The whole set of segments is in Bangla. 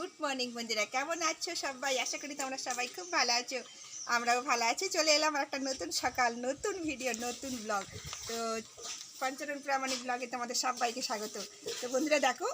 গুড মর্নিং বন্ধুরা, কেমন আছো সবাই? আশা করি তোমরা সবাই খুব ভালো আছো, আমরাও ভালো আছি। চলে এলাম একটা নতুন সকাল, নতুন ভিডিও নতুন ব্লগ তো পঞ্চরণ প্রামাণিক ব্লগে তোমাদের সবাইকে স্বাগত। তো বন্ধুরা দেখো,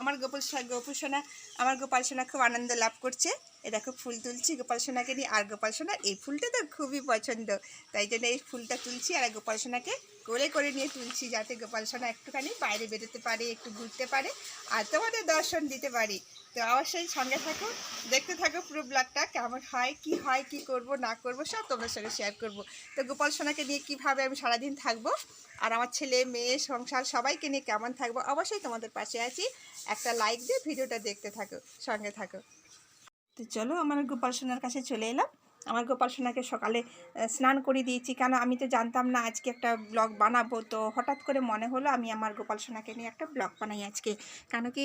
আমার গোপাল গোপুর সোনা, আমার গোপাল সোনা খুব আনন্দ লাভ করছে। এ দেখো, ফুল তুলছি গোপাল সোনাকে নিয়ে। আর গোপাল সোনার এই ফুলটা তো খুবই পছন্দ। তাই জন্য এই ফুলটা তুলছি আর গোপাল সোনাকে কোলে করে নিয়ে তুলছি, যাতে গোপাল সোনা একটুখানি বাইরে বেরোতে পারে, একটু ঘুরতে পারে, আর তোমাদের দর্শন দিতে পারি। তো অবশ্যই সঙ্গে থাকো, দেখতে থাকো পুরো ব্লগটা কেমন হয়, কি হয়, কি করব, না করব, সব তোমার সঙ্গে শেয়ার করব। তো গোপাল সোনাকে নিয়ে কীভাবে আমি সারাদিন থাকব, আর আমার ছেলে, মেয়ে, সংসার, সবাইকে নিয়ে কেমন থাকব, অবশ্যই তোমাদের পাশে আছি। একটা লাইক দিয়ে ভিডিওটা দেখতে থাকো, সঙ্গে থাকো। তো চলো আমার গোপাল সোনার কাছে চলে এলাম। আমার গোপাল সোনাকে সকালে স্নান করে দিয়েছি। কেন আমি তো জানতাম না আজকে একটা ব্লগ বানাবো। তো হঠাৎ করে মনে হলো আমি আমার গোপাল সোনাকে নিয়ে একটা ব্লগ বানাই আজকে। কেন কি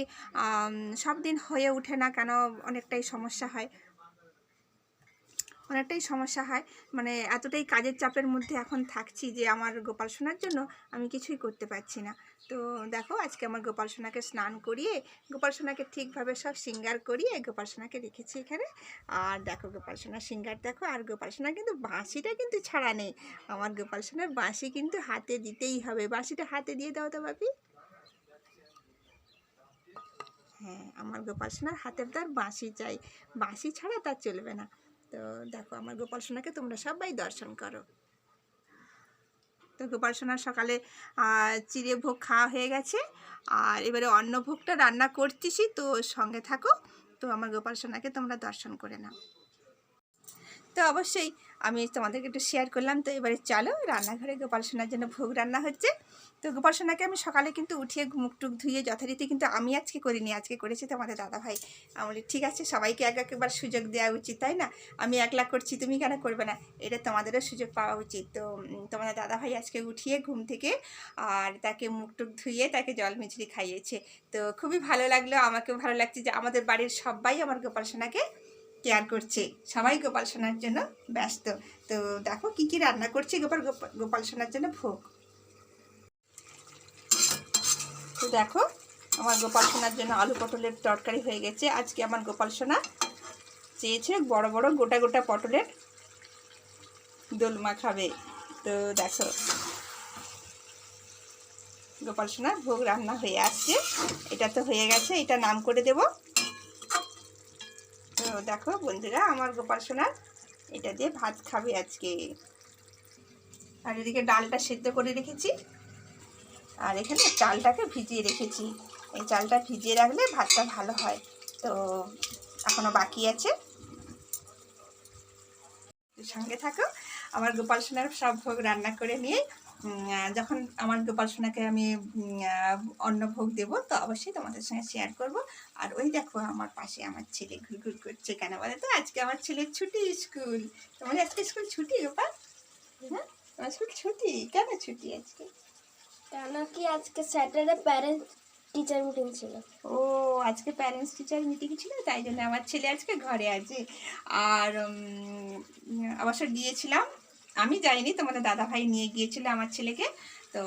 সব দিন হয়ে ওঠে না কেন অনেকটাই সমস্যা হয়। অনেকটাই সমস্যা হয়। মানে এতটাই কাজের চাপের মধ্যে এখন থাকছি যে আমার গোপাল সোনার জন্য আমি কিছুই করতে পারছি না। তো দেখো আজকে আমার গোপাল সোনাকে স্নান করিয়ে, গোপাল সোনাকে ঠিকভাবে সব সিঙ্গার করিয়ে গোপাল সোনাকে রেখেছি এখানে। আর দেখো গোপাল সোনার সিঙ্গার দেখো, আর গোপাল সোনার কিন্তু বাঁশিটা কিন্তু ছাড়া নেই। আমার গোপাল সোনার বাঁশি কিন্তু হাতে দিতেই হবে। বাঁশিটা হাতে দিয়ে দাও তো বাপি হ্যাঁ আমার গোপাল সোনার হাতের তার বাঁশি চাই। বাঁশি ছাড়া তার চলবে না। তো দেখো, আমার গোপাল সোনাকে তোমরা সবাই দর্শন করো। তো গোপাল সোনার সকালে চিড়ে ভোগ খাওয়া হয়ে গেছে। আর এবারে অন্ন ভোগটা রান্না করতেছি তো সঙ্গে থাকো। তো আমার গোপাল সোনাকে তোমরা দর্শন করে নাও। তো অবশ্যই আমি তোমাদেরকে একটু শেয়ার করলাম। তো এবারে চলো রান্নাঘরে গোপাল সোনার জন্য ভোগ রান্না হচ্ছে। তো গোপাল সোনাকে আমি সকালে কিন্তু উঠিয়ে মুখ টুক ধুয়ে যথারীতি কিন্তু আমি আজকে করিনি, আজকে করেছে তোমাদের দাদা ভাই। আমি ঠিক আছে, সবাইকে এক একবার সুযোগ দেওয়া উচিত, তাই না? আমি একলা করছি, তুমি কেন করবে না? এটা তোমাদেরও সুযোগ পাওয়া উচিত। তো তোমাদের দাদা ভাই আজকে উঠিয়ে ঘুম থেকে আর তাকে মুখ টুক ধুয়ে তাকে জল মিছরি খাইয়েছে। তো খুবই ভালো লাগল, আমাকেও ভালো লাগছে যে আমাদের বাড়ির সবাই আমার গোপাল সোনাকে কেয়ার করছে। সবাই গোপাল সোনার জন্য ব্যস্ত। তো দেখো কি কি রান্না করছে গোপাল গোপা- গোপাল সোনার জন্য ভোগ। তো দেখো, আমার গোপাল সোনার জন্য আলু পটলের তরকারি হয়ে গেছে। আজকে আমার গোপাল সোনা চেয়েছে বড় বড়, গোটা গোটা পটলের দোলমা খাবে তো দেখো, গোপাল সোনার ভোগ রান্না হয়ে আসছে। এটা তো হয়ে গেছে, এটা নাম করে দেব। তো দেখো বন্ধুরা, আমার গোপাল সোনার এটা দিয়ে ভাত খাবে আজকে। আর এদিকে ডালটা সেদ্ধ করে রেখেছি। আর এখানে চালটাকে ভিজিয়ে রেখেছি। এই চালটা ভিজিয়ে রাখলে ভাতটা ভালো হয়। তো এখনও বাকি আছে। সঙ্গে থাকো, আমার গোপাল সোনার সব ভোগ রান্না করে নিয়ে যখন আমার গোপাল সোনাকে আমি উম, আহ, অন্ন ভোগ দেবো তো অবশ্যই তোমাদের সঙ্গে শেয়ার করব। আর ওই দেখো আমার পাশে আমার ছেলে ঘুরঘুর করছে কেন বলে তো? আজকে আমার ছেলের ছুটি স্কুল। তোমার আজকে স্কুল ছুটি গোপাল? হ্যাঁ? তোমার স্কুল ছুটি? কেন ছুটি আজকে? কেন কি আজকে স্যাটারডে প্যারেন্টস টিচার মিটিং ছিল। ও আজকে প্যারেন্টস টিচার মিটিং ছিল তাই জন্য আমার ছেলে আজকে ঘরে আছে। আর অবশ্য গিয়েছিলাম আমি যাইনি তোমাদের দাদা ভাই নিয়ে গিয়েছিল আমার ছেলেকে। তো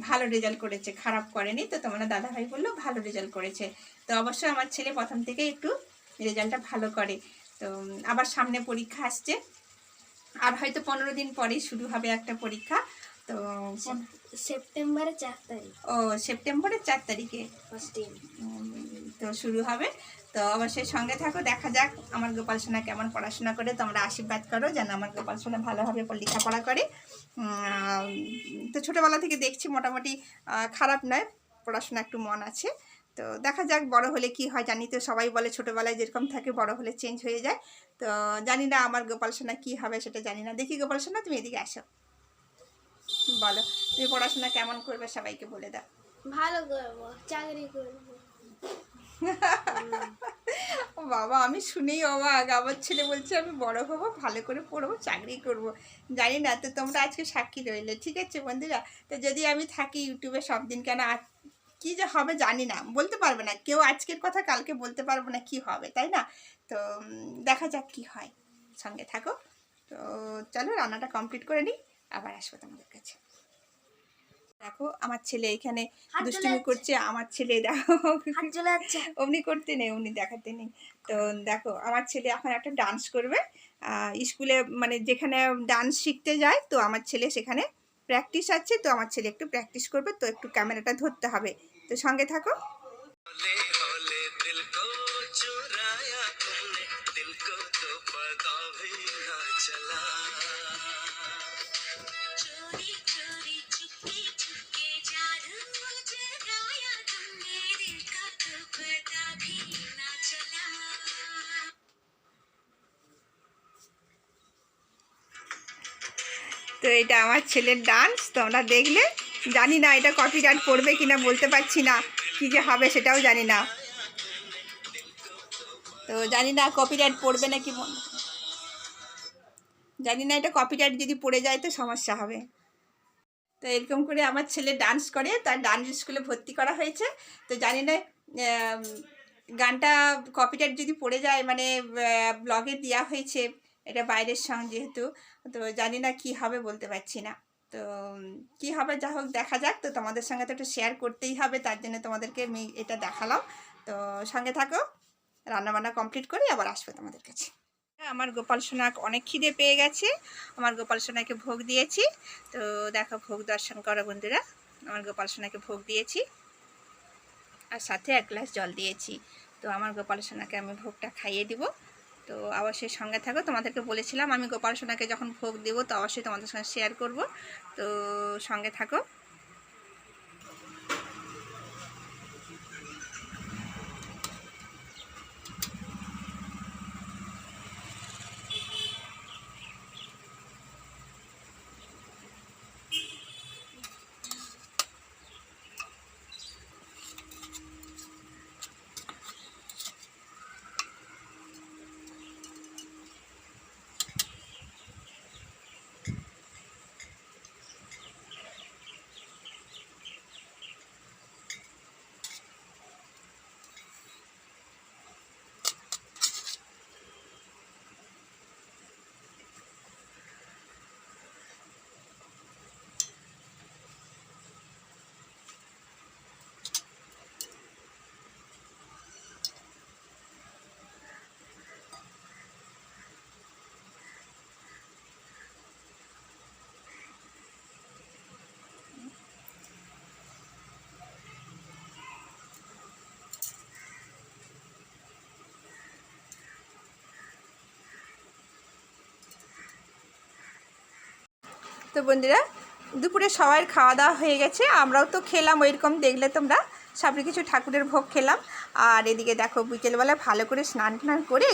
ভালো রেজাল্ট করেছে খারাপ করেনি তো তোমাদের দাদা ভাই বলল ভালো রেজাল্ট করেছে। তো অবশ্যই আমার ছেলে প্রথম থেকে একটু রেজাল্টটা ভালো করে। তো আবার সামনে পরীক্ষা আসছে। আর হয়তো পনেরো দিন পরেই শুরু হবে একটা পরীক্ষা। তো সেপ্টেম্বরের চার তারিখ। ও সেপ্টেম্বরের চার তারিখে। তো শুরু হবে। তো অবশ্যই সঙ্গে থাকো, দেখা যাক আমার গোপাল সোনা কেমন পড়াশোনা করে, তোমরা আশীর্বাদ করো যেন আমার গোপাল সোনা ভালোভাবে লেখাপড়া করে। তো ছোটোবেলা থেকে দেখছি মোটামুটি খারাপ নয়, পড়াশোনা একটু মন আছে। তো দেখা যাক বড় হলে কি হয়, জানি তো সবাই বলে ছোটোবেলায় যেরকম থাকে বড় হলে চেঞ্জ হয়ে যায়। তো জানি না আমার গোপাল সোনা কী হবে সেটা জানি না। দেখি গোপাল সোনা, তুমি এদিকে আসো। বলো, তুমি পড়াশোনা কেমন করবে সবাইকে বলে দাও। ভালো করব, চাকরি করব। বাবা, আমি শুনেই অবাক। আমার ছেলে বলছে, আমি বড় হব, ভালো করে পড়ব, চাকরি করব। জানি না, তো তোমরা আজকে সাক্ষী রইলে, ঠিক আছে বন্ধুরা? তো যদি আমি থাকি ইউটিউবে সব দিন কেন কী যে হবে জানি না। বলতে পারবে না, কেউ আজকের কথা কালকে বলতে পারব না কি হবে, তাই না? তো দেখা যাক কি হয়। সঙ্গে থাকো। তো, চলো রান্নাটা কমপ্লিট করে নিই, আবার আসব তোমাদের কাছে। দেখো আমার ছেলে এখানে দুষ্টুমি করছে আমার ছেলে দেখো। অমনি করতে নেই উনি দেখাতে নেই। তো দেখো আমার ছেলে এখন একটা ডান্স করবে। স্কুলে মানে যেখানে ডান্স শিখতে যায় তো আমার ছেলে সেখানে প্র্যাকটিস আছে। তো আমার ছেলে একটু প্র্যাকটিস করবে তো একটু ক্যামেরাটা ধরতে হবে। তো সঙ্গে থাকো। এটা আমার ছেলের ডান্স তোমরা দেখলে। জানি না এটা কপিরাইট পড়বে কিনা, বলতে পারছি না। কি যে হবে সেটাও জানি না। তো জানি না কপি কপিরাইট পড়বে নাকি বল- জানি না এটা কপিরাইট যদি পড়ে যায় তো সমস্যা হবে। তো এরকম করে আমার ছেলে ডান্স করে, তার ডান্স স্কুলে ভর্তি করা হয়েছে। তো জানি না গানটা কপিরাইট যদি পড়ে যায় মানে ব্লগে দেওয়া হয়েছে এটা বাইরের সং যেহেতু, তো জানি না কি হবে বলতে পারছি না। তো কি হবে যা হোক দেখা যাক। তো তোমাদের সঙ্গে তো একটু শেয়ার করতেই হবে, তার জন্য তোমাদেরকে আমি এটা দেখালাম। তো সঙ্গে থাকো, রান্নাবান্না কমপ্লিট করে আবার আসব তোমাদের কাছে। আমার গোপাল সোনা অনেক খিদে পেয়ে গেছে। আমার গোপাল সোনাকে ভোগ দিয়েছি। তো দেখো, ভোগ দর্শন করো বন্ধুরা। আমার গোপাল সোনাকে ভোগ দিয়েছি। আর সাথে এক গ্লাস জল দিয়েছি। তো আমার গোপাল সোনাকে আমি ভোগটা খাইয়ে দিব। তো অবশ্যই সঙ্গে থাকো। তোমাদেরকে বলেছিলাম, আমি গোপাল সোনাকে যখন ভোগ দেবো, তো অবশ্যই তোমাদের সঙ্গে শেয়ার করব। তো সঙ্গে থাকো। তো বন্ধুরা, দুপুরে সবার খাওয়া দাওয়া হয়ে গেছে। আমরাও তো খেলাম ওইরকম, দেখলে তোমরা। সব কিছু ঠাকুরের ভোগ খেলাম। আর এদিকে দেখো, বিকেলবেলা ভালো করে স্নান টান করে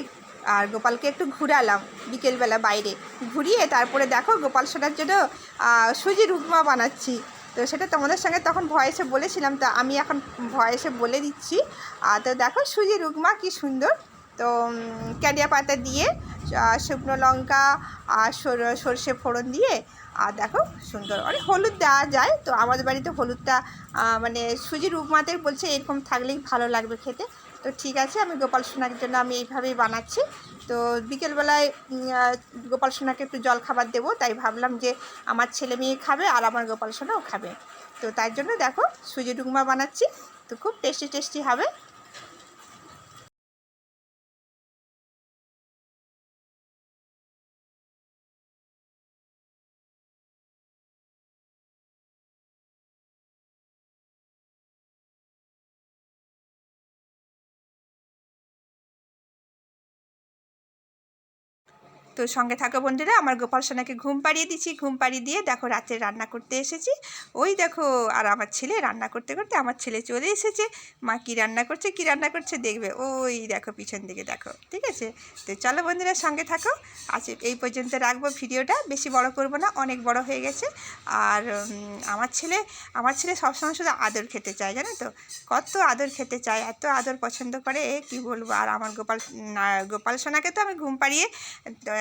আর গোপালকে একটু ঘুরালাম বিকেলবেলা বাইরে। ঘুরিয়ে তারপরে দেখো, গোপাল সোনার জন্য সুজির উপমা বানাচ্ছি। তো সেটা তোমাদের সঙ্গে তখন ভয়েসে বলেছিলাম, তো আমি এখন ভয়েসে বলে দিচ্ছি। আর তো দেখো, সুজির উপমা কি সুন্দর। তো ক্যাডিয়া পাতা দিয়ে শুকনো লঙ্কা আর সর- সর্ষে ফোড়ন দিয়ে, আর দেখো সুন্দর অনেক হলুদ দেওয়া যায়। তো আমাদের বাড়িতে হলুদটা মানে সুজির উপমাতে বলছে, এরকম থাকলেই ভালো লাগবে খেতে। তো ঠিক আছে, আমি গোপাল সোনার জন্য আমি এইভাবেই বানাচ্ছি। তো বিকেলবেলায় গোপাল সোনাকে একটু জল খাবার দেবো, তাই ভাবলাম যে আমার ছেলে মেয়ে খাবে আর আমার গোপাল সোনাও খাবে। তো তার জন্য দেখো সুজি ডুকমা বানাচ্ছি, তো খুব টেস্টি টেস্টি হবে। তো সঙ্গে থাকো বন্ধুরা, আমার গোপাল সোনাকে ঘুম পাড়িয়ে দিচ্ছি। ঘুম পাড়িয়ে দিয়ে দেখো রাতে রান্না করতে এসেছি। ওই দেখো, আর আমার ছেলে রান্না করতে করতে আমার ছেলে চলে এসেছে। মা কী রান্না করছে, কী রান্না করছে দেখবে। ওই দেখো পিছন দিকে দেখো, ঠিক আছে? তো চলো বন্ধুরা, সঙ্গে থাকো। আজ এই পর্যন্ত রাখব ভিডিওটা। বেশি বড় করব না, অনেক বড় হয়ে গেছে। আর আমার ছেলে আমার ছেলে সবসময় শুধু আদর খেতে চায়, জানো তো? কত আদর খেতে চায়, এত আদর পছন্দ করে, কি বলব? আর আমার গোপাল গোপাল সোনাকে তো আমি ঘুম পাড়িয়ে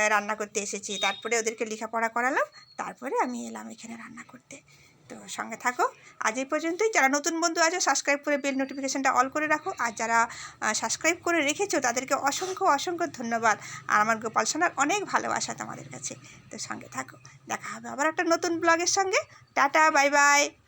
রান্না করতে এসেছি। তারপরে ওদেরকে লেখাপড়া করালাম। তারপরে আমি এলাম এখানে রান্না করতে। তো সঙ্গে থাকো। আজ এই পর্যন্তই। যারা নতুন বন্ধু আছে সাবস্ক্রাইব করে বেল নোটিফিকেশানটা অল করে রাখো। আর যারা সাবস্ক্রাইব করে রেখেছো, তাদেরকে অসংখ্য অসংখ্য ধন্যবাদ। আর আমার গোপাল সোনার অনেক ভালোবাসা তোমাদের কাছে। তো সঙ্গে থাকো। দেখা হবে আবার একটা নতুন ব্লগের সঙ্গে। Tata bye bye